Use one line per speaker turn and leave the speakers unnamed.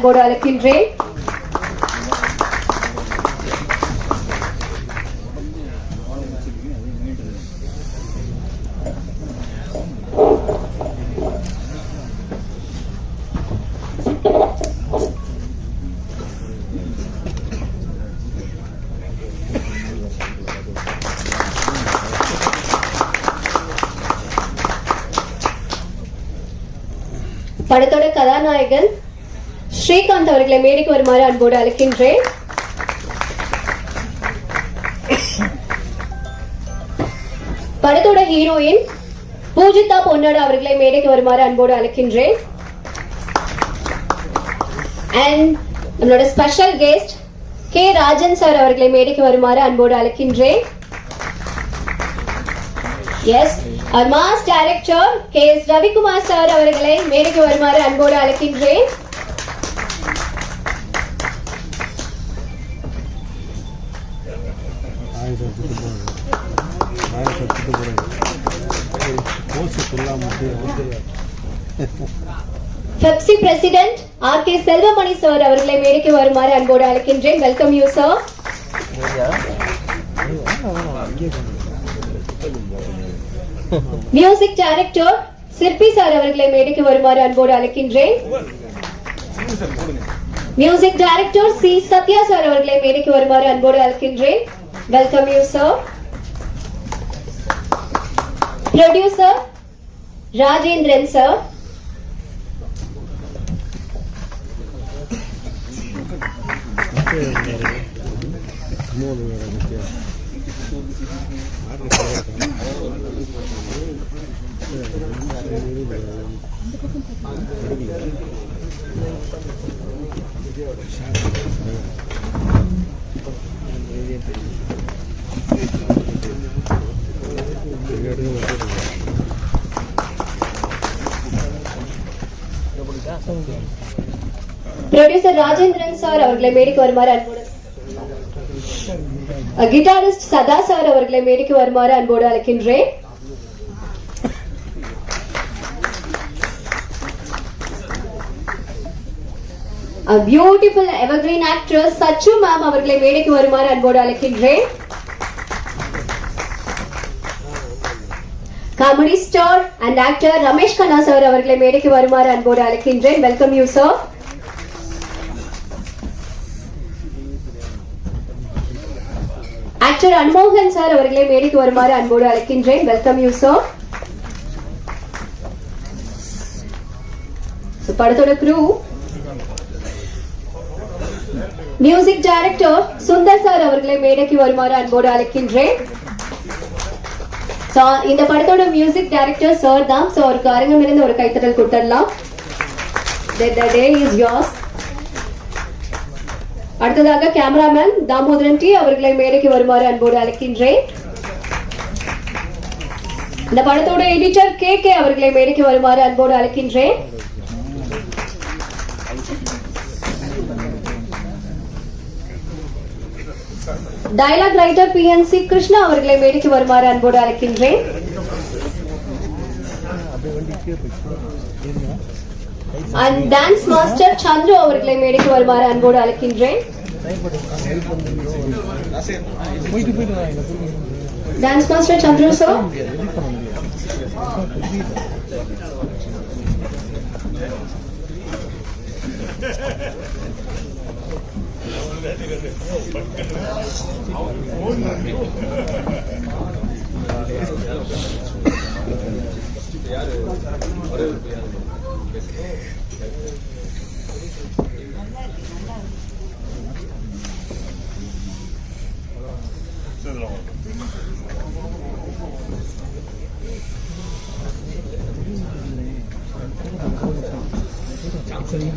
அன்போடு அழைக்கின்றேன். படத்தோட கதாநாயகன் ஸ்ரீகாந்த் அவர்களை மேடைக்கு வருமாறு அன்போடு அழைக்கின்றேன். படத்தோட ஹீரோயின் பூஜிதா பொன்னாடு அவர்களை மேடைக்கு வருமாறு அன்போடு அழைக்கின்றேன். அண்ட் நம்மளோட special guest K Rajan sir அவர்களை மேடைக்கு வருமாறு அன்போடு அழைக்கின்றேன். Yes mass director K S Ravikumar sir அவர்களை மேடைக்கு வருமாறு அன்போடு அழைக்கின்றேன்.
போகிறது post
FEFSI president R K Selvamani sir அவர்களை மேடைக்கு வருமாறு அன்போடு அழைக்கின்றேன். Welcome you sir music director Sirpi sir அவர்களை மேடைக்கு வருமாறு அன்போடு அழைக்கின்றேன். Music director C Sathya sir அவர்களை மேடைக்கு வருமாறு அன்போடு அழைக்கின்றேன். Welcome you sir producer Rajendran sir producer Rajendran sir அவர்களை மேடைக்கு வருமாறு அன்போடு கிட்டாரிஸ்ட் சதா சார் அவர்களை மேடைக்கு வருமாறு அன்போடு அழைக்கின்றேன். Beautiful evergreen actress Sachu ma'am அவர்களை மேடைக்கு வருமாறு அன்போடு அழைக்கின்றேன். Comedy star and actor Ramesh Kanna sir அவர்களை மேடைக்கு வருமாறு அன்போடு அழைக்கின்றேன். வெல்கம் யூ சார் ஆக்டர் அன்மோகன் சார் அவர்களை மேடைக்கு வருமாறு அன்போடு அழைக்கின்றேன். வெல்கம் யூ சார் படத்தோட crew music director Sundar sir அவர்களை மேடைக்கு வருமாறு அன்போடு அழைக்கின்றேன். ஸோ இந்த படத்தோட மியூசிக் டைரக்டர் சார் தான். ஸோ அவருக்கு அரங்கம் இருந்து ஒரு கைத்தட்டல் கொடுத்துடலாம். The day is அடுத்ததாக கேமராமேன் தாமோதரன் டி அவர்களை மேடைக்கு வருமாறு அன்போடு அழைக்கின்றேன். இந்த படத்தோட எடிட்டர் கே கே அவர்களை மேடைக்கு வருமாறு அன்போடு அழைக்கின்றேன். Dialogue writer P N C Krishna அவர்களை மேடைக்கு வருமாறு அன்போடு அழைக்கின்றேன் அண்ட் டான்ஸ் மாஸ்டர் சந்துரு அவர்களை மேடைக்கு வருமாறு அன்போடு அழைக்கின்றேன்
போயிட்டு போயிட்டு வா, இந்த பொருள்
டான்ஸ் மாஸ்டர் சந்துரு சார்
장성이